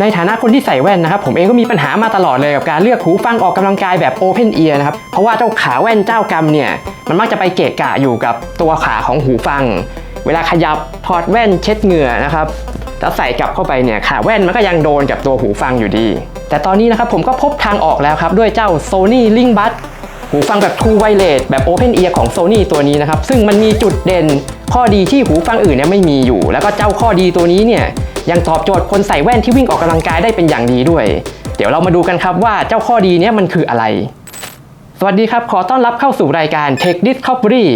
ในฐานะคนที่ใส่แว่นนะครับผมเองก็มีปัญหามาตลอดเลยกับการเลือกหูฟังออกกำลังกายแบบ Open Ear นะครับเพราะว่าเจ้าขาแว่นเจ้ากรรมเนี่ยมันมักจะไปเกะกะอยู่กับตัวขาของหูฟัง เวลาขยับถอดแว่นเช็ดเหงื่อนะครับแล้วใส่กลับเข้าไปเนี่ยขาแว่นมันก็ยังโดนกับตัวหูฟังอยู่ดี แต่ตอนนี้นะครับผมก็พบทางออกแล้วครับด้วยเจ้า Sony Link Bud หูฟังแบบ True Wireless แบบ Open Ear ของ Sony ตัวนี้นะครับซึ่งมันมีจุดเด่นข้อดีที่หูฟังอื่นเนี่ยไม่มีอยู่ แล้วก็เจ้าข้อดีตัวนี้เนี่ย ยังตอบโจทย์คนใส่แว่นที่วิ่งออกกำลังกายได้เป็นอย่างดีด้วย เดี๋ยวเรามาดูกันครับว่าเจ้าข้อดีนี้มันคืออะไร สวัสดีครับ ขอต้อนรับเข้าสู่รายการ Tech Discovery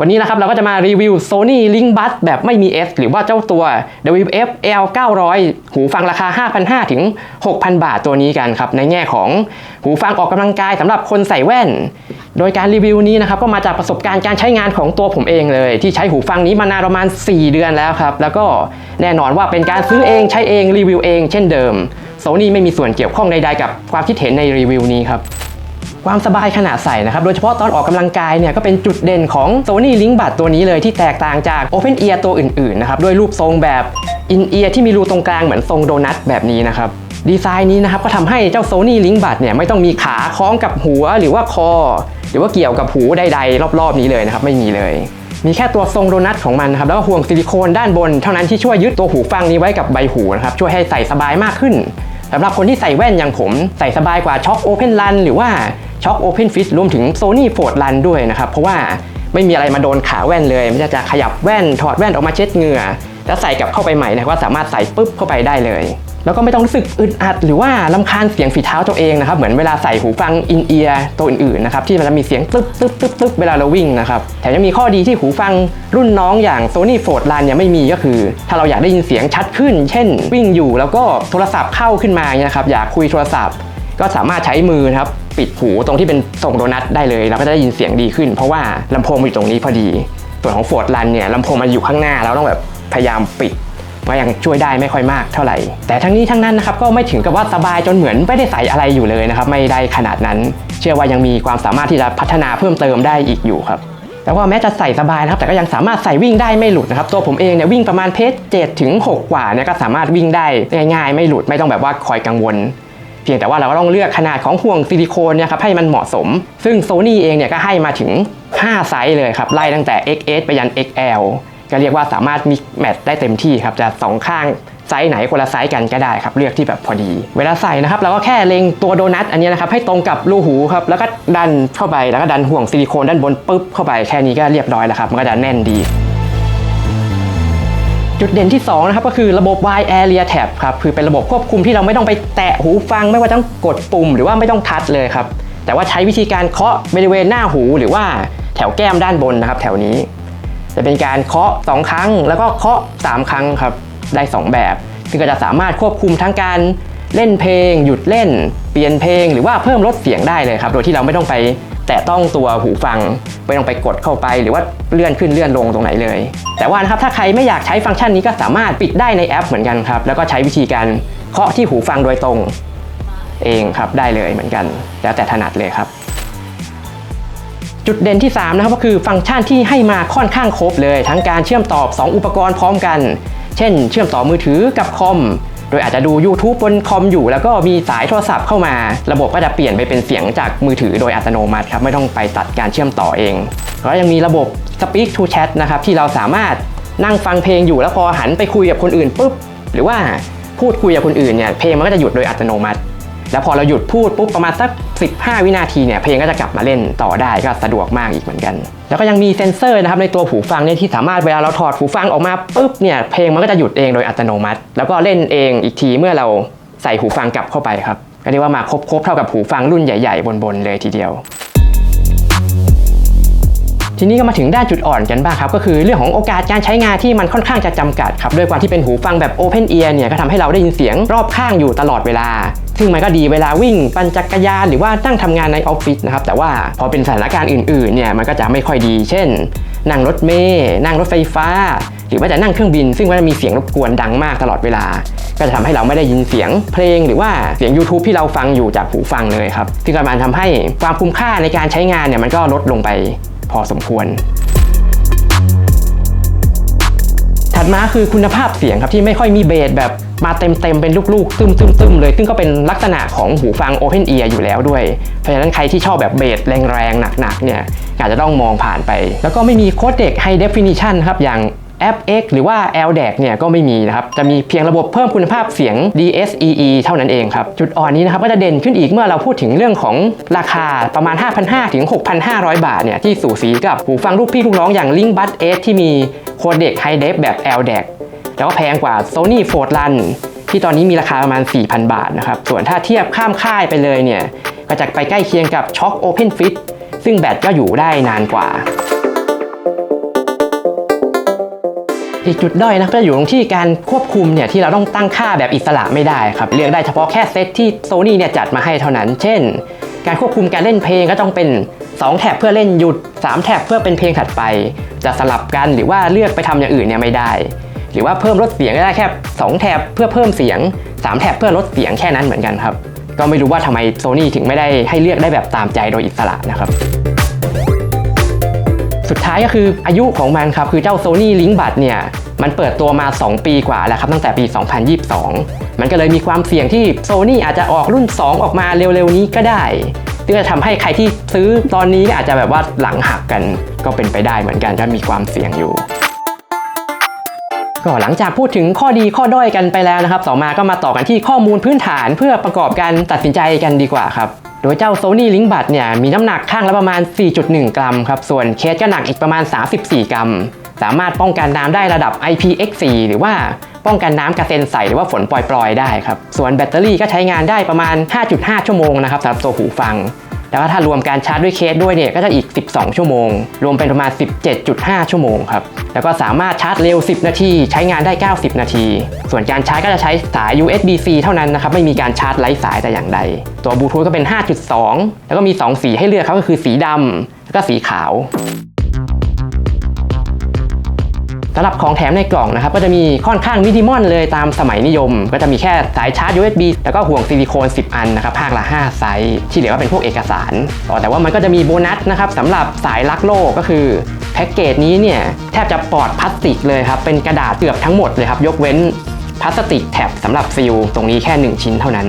วันนี้นะครับเราก็จะมารีวิว Sony Link Bud แบบไม่มี S หรือว่าเจ้าตัว WF L 900หูฟังราคา 5,500 ถึง 6,000 บาทตัวนี้กันครับ ในแง่ของหูฟังออกกำลังกายสำหรับคนใส่แว่น โดยการรีวิวนี้นะครับก็มาจากประสบการณ์การใช้งานของตัวผมเองเลย ที่ใช้หูฟังนี้มานานประมาณ 4 เดือนแล้วครับ แล้วก็แน่นอนว่าเป็นการซื้อเองใช้เองรีวิวเอง เช่นเดิม Sony ไม่มีส่วนเกี่ยวข้องใดๆกับความคิดเห็นในรีวิวนี้ครับ ความสบายขณะใส่นะครับ โดยเฉพาะตอนออกกำลังกายเนี่ยก็เป็นจุดเด่นของ Sony Link Bud ตัวนี้เลยที่แตกต่างจาก Open Ear ตัวอื่นๆนะครับด้วยรูปทรงแบบ In Ear ที่มีรูตรงกลางเหมือนทรงโดนัทแบบนี้นะครับดีไซน์นี้นะครับก็ทำให้เจ้า Sony Link Bud เนี่ยไม่ต้องมีขาคล้องกับหัวหรือว่าคอ หรือว่าเกี่ยวกับหูใดๆรอบๆ นี้เลยนะครับไม่มีเลยมีแค่ตัวทรงโดนัทของมันนะครับแล้วก็ห่วงซิลิโคนด้านบน เท่านั้นที่ช่วยยึดตัวหูฟังนี้ไว้กับใบหูนะครับช่วยให้ใส่สบายมากขึ้นสำหรับคนที่ใส่แว่นอย่างผม ใส่สบายกว่าช็อคโอเพนรันหรือว่า ช็อคโอเพนฟิตรวมถึง Sony f o r d Run ด้วยนะครับ เพราะว่าไม่มีอะไรมาโดนขาแว่นเลยมันจะขยับแว่นถอดแว่นออกมาเช็ดเหงื่อแล้วใส่กลับเข้าไปใหม่นะครับว่าสามารถใส่ปุ๊บเข้าไปได้เลย แล้วก็ไม่ต้องรู้สึกอึดอัด หรือว่าลำคาญเสียงฝีเท้าตัวเองนะครับ เหมือนเวลาใส่หูฟังอินเอียร์ตัวอื่นๆนะครับที่มันจะมีเสียงตึ๊บตึ๊บตึ๊บตึ๊บเวลาเราวิ่งนะครับแถมยังมีข้อดีที่หูฟังรุ่นน้องอย่าง Sony f o r d Run เนี่ยไม่มีก็คือ ถ้าเราอยากได้ยินเสียงชัดขึ้น เช่น วิ่งอยู่แล้วก็โทรศัพท์เข้าขึ้นมาเนี่ยครับอยากคุยโทรศัพท์ ก็สามารถใช้มือนะครับปิดหูตรงที่เป็นทรงโดนัทได้เลยเราก็จะได้ยินเสียงดีขึ้น เพราะว่าลำโพงมันอยู่ตรงนี้พอดี ส่วนของโฟร์ดรันเนี่ยลำโพงมันอยู่ข้างหน้าเราต้องแบบพยายามปิดก็ยังช่วยได้ไม่ค่อยมากเท่าไหร่ แต่ทั้งนี้ทั้งนั้นนะครับก็ไม่ถึงกับว่าสบายจนเหมือนไม่ได้ใส่อะไรอยู่เลยนะครับไม่ได้ขนาดนั้น เชื่อว่ายังมีความสามารถที่จะพัฒนาเพิ่มเติมได้อีกอยู่ครับแต่ว่าแม้จะใส่สบายนะครับแต่ก็ยังสามารถใส่วิ่งได้ไม่หลุดนะครับตัวผมเองเนี่ยวิ่งประมาณเพจ7ถึง6กว่าเนี่ยก็สามารถวิ่งได้ง่ายๆ ไม่หลุดไม่ต้องแบบว่าคอยกังวล เพียงแต่ว่าเราก็ต้องเลือกขนาดของห่วงซิลิโคนเนี่ยครับให้มันเหมาะสม ซึ่ง Sony เองเนี่ยก็ให้มาถึง 5 ไซส์เลยครับไล่ตั้งแต่ XS ไปยัน XL ก็เรียกว่าสามารถมิกแมทได้เต็มที่ครับจะสองข้างไซส์ไหนคนละไซส์กันก็ได้ครับเลือกที่แบบพอดี เวลาใส่นะครับเราก็แค่เล็งตัวโดนัทอันนี้นะครับให้ตรงกับรูหูครับแล้วก็ดันเข้าไปแล้วก็ดันห่วงซิลิโคนด้านบนปุ๊บเข้าไปแค่นี้ก็เรียบร้อยแล้วครับมันก็จะแน่นดี จุดเด่นที่2นะครับก็คือระบบ Wide Area Tab ครับคือเป็นระบบควบคุมที่เราไม่ต้องไปแตะหูฟัง ไม่ว่าต้องกดปุ่มหรือว่าไม่ต้องทัชเลยครับแต่ว่าใช้วิธีการเคาะบริเวณหน้าหูหรือว่าแถวแก้มด้านบนนะครับ แถวนี้ จะเป็นการเคาะ 2 ครั้ง แล้วก็เคาะ 3 ครั้งครับได้ 2 แบบซึ่งก็จะสามารถควบคุมทั้งการเล่นเพลง หยุดเล่น เปลี่ยนเพลง หรือว่าเพิ่มลดเสียงได้เลยครับ โดยที่เราไม่ต้องไป แตะต้องตัวหูฟังไม่ต้องไปกดเข้าไป หรือว่าเลื่อนขึ้นเลื่อนลงตรงไหนเลย แต่ว่านะครับถ้าใครไม่อยากใช้ฟังก์ชันนี้ก็สามารถปิดได้ในแอปเหมือนกันครับแล้วก็ใช้วิธีการเคาะที่หูฟังโดยตรงเองครับได้เลยเหมือนกัน แล้วแต่ถนัดเลยครับ จุดเด่นที่ 3 นะครับก็คือฟังก์ชันที่ให้มาค่อนข้างครบเลย ทั้งการเชื่อมต่อ 2 อุปกรณ์พร้อมกัน เช่น เชื่อมต่อมือถือกับคอม ดยอาจจะดู YouTube บนคอมอยู่ แล้วก็มีสายโทรศัพท์เข้ามา ระบบก็จะเปลี่ยนไปเป็นเสียงจากมือถือโดยอัตโนมัติครับไม่ต้องไปตัดการเชื่อมต่อเองแล้วยังมีระบบ Speak to Chat นะครับที่เราสามารถนั่งฟังเพลงอยู่แล้วพอหันไปคุยกับคนอื่นปุ๊บหรือว่าพูดคุยกับคนอื่นเนี่ยเพลงมันก็จะหยุดโดยอัตโนมัติ แล้วพอเราหยุดพูดปุ๊บประมาณสัก 15 วินาทีเนี่ยเพลงก็จะกลับมาเล่นต่อได้ก็สะดวกมากอีกเหมือนกัน แล้วก็ยังมีเซ็นเซอร์นะครับในตัวหูฟังเนี่ยที่สามารถเวลาเราถอดหูฟังออกมาปุ๊บเนี่ยเพลงมันก็จะหยุดเองโดยอัตโนมัติ แล้วก็เล่นเองอีกทีเมื่อเราใส่หูฟังกลับเข้าไปครับก็เรียกว่ามาครบๆเท่ากับหูฟังรุ่นใหญ่ๆบนๆเลยทีเดียว ทีนี้ก็มาถึงด้านจุดอ่อนกันบ้างครับก็คือเรื่องของโอกาสการใช้งานที่มันค่อนข้างจะจำกัดครับด้วยความที่เป็นหูฟังแบบ Open Ear เนี่ยก็ทำให้เราได้ยินเสียงรอบข้างอยู่ตลอดเวลา ซึ่งมันก็ดีเวลาวิ่งปั่นจักรยานหรือว่านั่งทำงานในออฟฟิศนะครับแต่ว่าพอเป็นสถานการณ์อื่นๆเนี่ยมันก็จะไม่ค่อยดี เช่น นั่งรถเมล์นั่งรถไฟฟ้า หรือว่าจะนั่งเครื่องบิน ซึ่งมันจะมีเสียงรบกวนดังมากตลอดเวลา ก็จะทำให้เราไม่ได้ยินเสียงเพลงหรือว่าเสียง YouTube ที่เราฟังอยู่จากหูฟังเลยครับซึ่งก็มันทำให้ความคุ้มค่าในการใช้งานเนี่ยมันก็ลดลงไป อสมควร ถัดมาคือคุณภาพเสียงครับที่ไม่ค่อยมีเบสแบบมาเต็มๆเป็นลูกๆตึมๆเลย ซึ่งก็เป็นลักษณะของหูฟัง Open Ear อยู่แล้วด้วย เพราะฉะนั้นใครที่ชอบแบบเบสแรงๆ หนักๆเนี่ยอาจจะต้องมองผ่านไป แล้วก็ไม่มีโค้ดเด็ก High Definition ครับอย่าง App X หรือว่า LDAC เนี่ยก็ไม่มีนะครับจะมีเพียงระบบเพิ่มคุณภาพเสียง DSEE เท่านั้นเองครับจุดอ่อนนี้นะครับก็จะเด่นขึ้นอีกเมื่อเราพูดถึงเรื่องของราคาประมาณ 5,500ถึง6,500 บาทเนี่ยที่สูสีกับหูฟังลูกพี่ลูกน้องอย่าง Link Bud 8ที่มีโคเด็ก High Def แบบ LDAC แล้วก็แพงกว่า Sony f o r t r u n ที่ตอนนี้มีราคาประมาณ 4,000 บาทนะครับส่วนถ้าเทียบข้ามค่ายไปเลยเนี่ยก็จะไปใกล้เคียงกับ Shock Open Fit ซึ่งแบตก็อยู่ได้นานกว่า อีกจุดด้อยนะก็อยู่ตรงที่การควบคุมเนี่ยที่เราต้องตั้งค่าแบบอิสระไม่ได้ครับเลือกได้เฉพาะแค่เซตที่ Sony เนี่ยจัดมาให้เท่านั้น เช่น การควบคุมการเล่นเพลงก็ต้องเป็น 2 แท็บเพื่อเล่นหยุด 3 แท็บเพื่อเป็นเพลงถัดไป จะสลับกันหรือว่าเลือกไปทำอย่างอื่นเนี่ยไม่ได้ หรือว่าเพิ่มลดเสียงก็ได้แค่2แท็บเพื่อเพิ่มเสียง 3 แท็บเพื่อลดเสียงแค่นั้นเหมือนกันครับก็ไม่รู้ว่าทำไม Sony ถึงไม่ได้ให้เลือกได้แบบตามใจโดยอิสระนะครับ สุดท้ายก็คืออายุของมันครับ คือเจ้า Sony Link Bud เนี่ย มันเปิดตัวมา 2 ปีกว่าแล้วครับ ตั้งแต่ปี 2022 มันก็เลยมีความเสี่ยงที่ Sony อาจจะออกรุ่น 2 ออกมาเร็วๆนี้ก็ได้ซึ่งจะทำให้ใครที่ซื้อตอนนี้ก็อาจจะแบบว่าหลังหักกันก็เป็นไปได้เหมือนกันถ้ามีความเสี่ยงอยู่ก็หลังจากพูดถึงข้อดีข้อด้อยกันไปแล้วนะครับ ต่อมาก็มาต่อกันที่ข้อมูลพื้นฐานเพื่อประกอบการตัดสินใจกันดีกว่าครับ โดยเจ้า Sony Link Bud เนี่ยมีน้ำหนักข้างละประมาณ 4.1 กรัมครับ ส่วนเคสก็หนักอีกประมาณ 34 กรัม สามารถป้องกันน้ำได้ระดับ IPX4 หรือว่าป้องกันน้ำกระเซ็นใสหรือว่าฝนปล่อยๆได้ครับ ส่วนแบตเตอรี่ก็ใช้งานได้ประมาณ 5.5 ชั่วโมงนะครับสำหรับตัวหูฟัง แล้วก็ถ้ารวมการชาร์จด้วยเคสด้วยเนี่ยก็จะอีก 12 ชั่วโมง รวมเป็นประมาณ 17.5 ชั่วโมงครับ แล้วก็สามารถชาร์จเร็ว 10 นาที ใช้งานได้ 90 นาที ส่วนการชาร์จก็จะใช้สาย USB-C เท่านั้นนะครับ ไม่มีการชาร์จไร้สายแต่อย่างใด ตัวบลูทูธก็เป็น 5.2 แล้วก็มี 2 สีให้เลือกครับก็คือสีดำแล้วก็สีขาว สำหรับของแถมในกล่องนะครับก็จะมีค่อนข้างมินิมอลเลยตามสมัยนิยม ก็จะมีแค่สายชาร์จ USB แล้วก็ห่วงซิลิโคน 10 อันนะครับภาคละ 5 ไซส์ที่เหลือก็เป็นพวกเอกสารอ๋อแต่ว่ามันก็จะมีโบนัสนะครับสำหรับสายลักโลกก็คือแพ็กเกจนี้เนี่ยแทบจะปลอดพลาสติกเลยครับเป็นกระดาษเกือบทั้งหมดเลยครับยกเว้นพลาสติกแท็บสำหรับซีลตรงนี้แค่ 1 ชิ้นเท่านั้น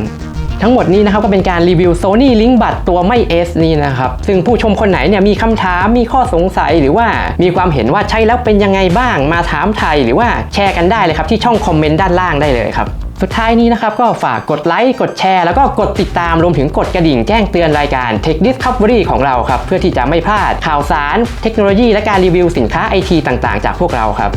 ทั้งหมดนี้นะครับก็เป็นการรีวิว Sony Link Bud ตัวไม่ S นี่นะครับ ซึ่งผู้ชมคนไหนเนี่ยมีคำถามมีข้อสงสัยหรือว่ามีความเห็นว่าใช้แล้วเป็นยังไงบ้างมาถามไทยหรือว่าแชร์กันได้เลยครับที่ช่องคอมเมนต์ด้านล่างได้เลยครับสุดท้ายนี้นะครับก็ฝากกดไลค์กดแชร์แล้วก็กดติดตามรวมถึงกดกระดิ่งแจ้งเตือนรายการ Tech Discovery ของเราครับ เพื่อที่จะไม่พลาดข่าวสาร เทคโนโลยีและการรีวิวสินค้าไอทีต่างๆ จากพวกเราครับ